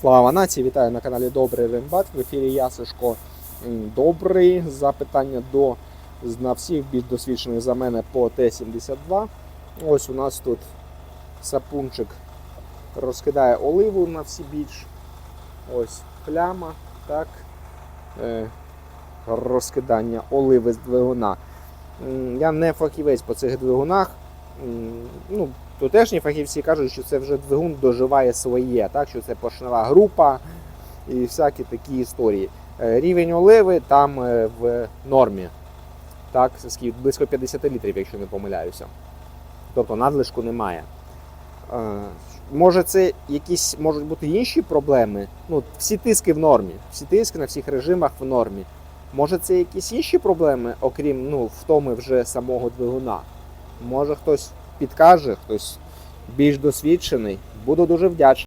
Слава нації! Вітаю на каналі Добрий Рембат. В ефірі я Сашко Добрий. Запитання до на всіх більш досвідчених за мене по Т-72. Ось у нас тут сапунчик розкидає оливу на всі біч. Ось пляма. Так. Е, розкидання оливи з двигуна. Я не фахівець по цих двигунах. Ну, тутешні фахівці кажуть, що це вже двигун доживає своє, так? що це поршнева група і всякі такі історії. Е, Рівень оливи там е, в нормі. Так, близько 50 літрів, якщо не помиляюся. Тобто надлишку немає. Е, Може, це якісь можуть бути інші проблеми? Ну, всі тиски в нормі, всі тиски на всіх режимах в нормі. Може, це якісь інші проблеми, окрім ну, втоми вже самого двигуна? Може хтось підкаже, хтось більш досвідчений. Буду дуже вдячний.